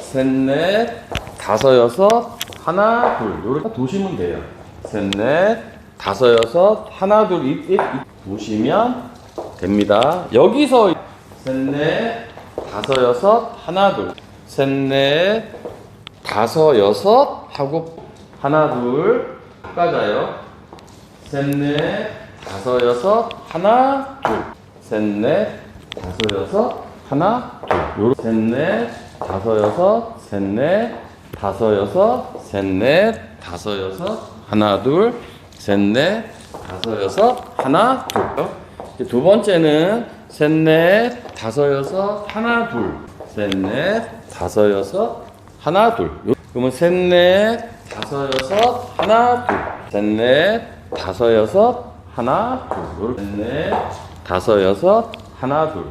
셋, 넷, 다섯, 여섯, 하나, 둘. 요렇게 도시면 돼요. 셋, 넷, 다섯, 여섯, 하나, 둘, 이, 이, 이 도시면 됩니다. 여기서 셋, 넷, 다섯, 여섯, 하나, 둘. 셋, 넷, 다섯, 여섯 하고 하나, 둘. 깎아자요. 셋, 넷, 다섯, 여섯, 하나, 둘. 셋, 넷, 다섯, 여섯, 하나, 둘. 요렇게 셋, 넷, 다섯, 여섯, 셋, 넷, 다섯, 여섯, 셋, 넷, 다섯, 여섯, 하나, 둘, 셋, 넷, 다섯, 여섯, 하나, 둘. 이제 두 번째는 셋, 넷, 다섯, 여섯, 하나, 둘. 셋, 넷, 다섯, 여섯, 하나, 둘. 요- 그러면 셋, 넷, 다섯, 여섯, 하나, 둘. 셋, 넷, 다섯, 여섯, 하나, 둘. 요렇게 셋, 넷, 다섯, 여섯, 하나, 둘.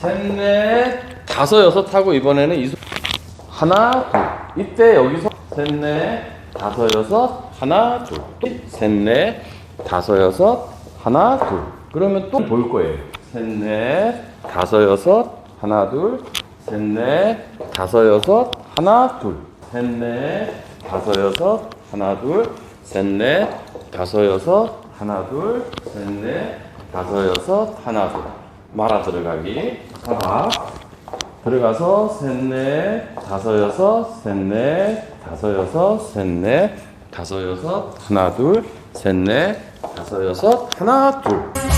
셋, 넷, 다섯, 여섯 하고 이번에는 이 손- 하나, 둘. 이때 여기서 셋, 넷, 다섯, 여섯, 하나, 둘. 또 셋, 넷, 다섯, 여섯, 하나, 둘. 그러면 또 볼 거예요. 셋, 넷, 다섯, 여섯, 하나, 둘. 셋, 넷, 다섯, 여섯, 하나, 둘. 셋, 넷, 다섯, 여섯, 하나, 둘. 셋, 넷, 다섯, 여섯, 하나, 둘. 셋, 넷, 다섯, 여섯, 하나, 둘. 말아 들어가기. 하나. 들어가서 셋넷 다섯 여섯 셋넷 다섯 여섯 셋넷 다섯 여섯 하나 둘 셋넷 다섯 여섯 하나 둘